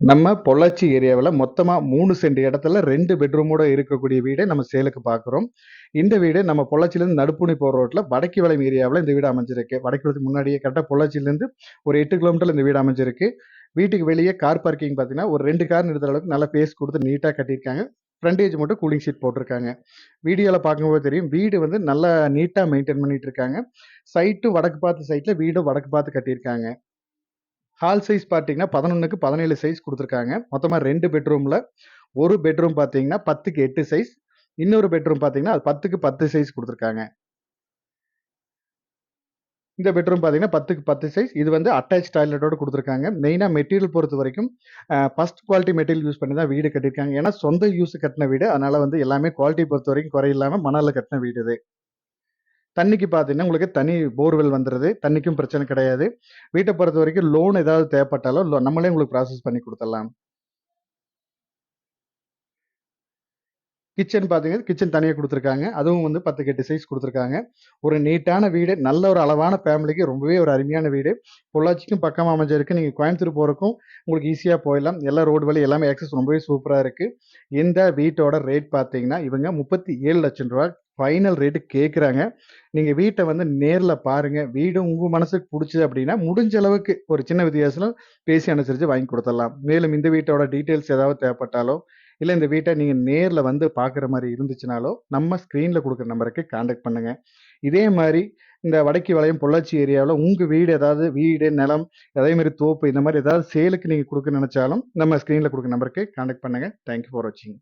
நம்ம பொள்ளாச்சி ஏரியாவில் மொத்தமாக மூணு சென்ட் இடத்துல ரெண்டு பெட்ரூமோட இருக்கக்கூடிய வீடை நம்ம சேலுக்கு பார்க்குறோம் இந்த வீடு நம்ம பொள்ளாச்சியிலேருந்து நடுப்புணி போகிற ரோட்டில் வடக்கு வளையம் ஏரியாவில் இந்த வீடு அமைஞ்சிருக்கு. வடக்கு வளத்துக்கு முன்னாடியே கரெக்டாக பொள்ளாச்சியிலேருந்து ஒரு எட்டு கிலோமீட்டரில் இந்த வீடு அமைஞ்சிருக்கு. வீட்டுக்கு வெளியே கார் பார்க்கிங் பார்த்தீங்கன்னா ஒரு ரெண்டு கார் நிறுத்துற அளவுக்கு நல்லா பேஸ் கொடுத்து நீட்டாக கட்டியிருக்காங்க. ஃப்ரண்டேஜ் மட்டும் கூலிங் ஷீட் போட்டிருக்காங்க. வீடியோவில் பார்க்கும்போது தெரியும் வீடு வந்து நல்லா நீட்டாக மெயின்டைன் பண்ணிட்டு இருக்காங்க. சைட்டும் வடக்கு பார்த்து சைட்டில் வீடும் வடக்கு பார்த்து கட்டியிருக்காங்க. ஹால் சைஸ் பார்த்தீங்கன்னா பதினொன்றுக்கு பதினேழு சைஸ் கொடுத்துருக்காங்க. மொத்தமாக ரெண்டு பெட்ரூமில் ஒரு பெட்ரூம் பார்த்தீங்கன்னா பத்துக்கு எட்டு சைஸ் இன்னொரு பெட்ரூம் பார்த்தீங்கன்னா அது பத்துக்கு பத்து சைஸ் கொடுத்துருக்காங்க. இந்த பெட்ரூம் பார்த்தீங்கன்னா பத்துக்கு பத்து சைஸ் இது வந்து அட்டாச் டாய்லெட்டோட கொடுத்துருக்காங்க. மெயினாக மெட்டீரியல் பொறுத்த வரைக்கும் ஃபஸ்ட் குவாலிட்டி மெட்டீரியல் யூஸ் பண்ணி தான் வீடு கட்டியிருக்காங்க. ஏன்னா சொந்த யூஸ் கட்டின வீடு. அதனால் வந்து எல்லாமே குவாலிட்டி பொறுத்த வரைக்கும் குறையில்லாமல் மணலில் கட்டின வீடு இது. தண்ணிக்கு பார்த்தீங்கன்னா உங்களுக்கு தனி போர்வெல் வந்துடுது தண்ணிக்கும் பிரச்சனை கிடையாது. வீட்டை பொறுத்த வரைக்கும் லோன் ஏதாவது தேவைப்பட்டாலும் லோ நம்மளே உங்களுக்கு ப்ராசஸ் பண்ணி கொடுத்துடலாம். கிச்சன் பார்த்தீங்கன்னா கிச்சன் தனியாக கொடுத்துருக்காங்க. அதுவும் வந்து பத்து கெட்டு சைஸ் கொடுத்துருக்காங்க. ஒரு நீட்டான வீடு நல்ல ஒரு அளவான ஃபேமிலிக்கு ரொம்பவே ஒரு அருமையான வீடு. பொள்ளாச்சிக்கும் பக்கமாக அமைஞ்சிருக்கு. நீங்கள் கோயம்புத்தூர் போகிறக்கும் உங்களுக்கு ஈஸியாக போயிடலாம். எல்லா ரோடு வழி எல்லாமே ஆக்சஸ் ரொம்பவே சூப்பராக இருக்குது இந்த வீட்டோட ரேட் பார்த்தீங்கன்னா இவங்க முப்பத்தி ஏழு லட்சம் ரூபா ஃபைனல் ரேட்டு கேட்குறாங்க நீங்கள் வீட்டை வந்து நேரில் பாருங்கள் வீடு உங்கள் மனசுக்கு பிடிச்சது அப்படின்னா முடிஞ்ச அளவுக்கு ஒரு சின்ன வித்தியாசம் பேசி அனுசரித்து வாங்கி கொடுத்துடலாம். மேலும் இந்த வீட்டோட டீட்டெயில்ஸ் ஏதாவது தேவைப்பட்டாலோ இல்லை இந்த வீட்டை நீங்கள் நேரில் வந்து பார்க்குற மாதிரி இருந்துச்சுனாலோ நம்ம ஸ்க்ரீனில் கொடுக்குற நம்பருக்கு காண்டாக்ட் பண்ணுங்கள் இதே மாதிரி இந்த வடக்கு வளையம் பொள்ளாச்சி ஏரியாவில் உங்கள் வீடு ஏதாவது வீடு நிலம் அதே மாதிரி தோப்பு இந்த மாதிரி ஏதாவது சேலுக்கு நீங்கள் கொடுக்க நினச்சாலும் நம்ம ஸ்க்ரீனில் கொடுக்குற நம்பருக்கு காண்டாக்ட் பண்ணுங்கள் தேங்க்யூ ஃபார் வாட்சிங்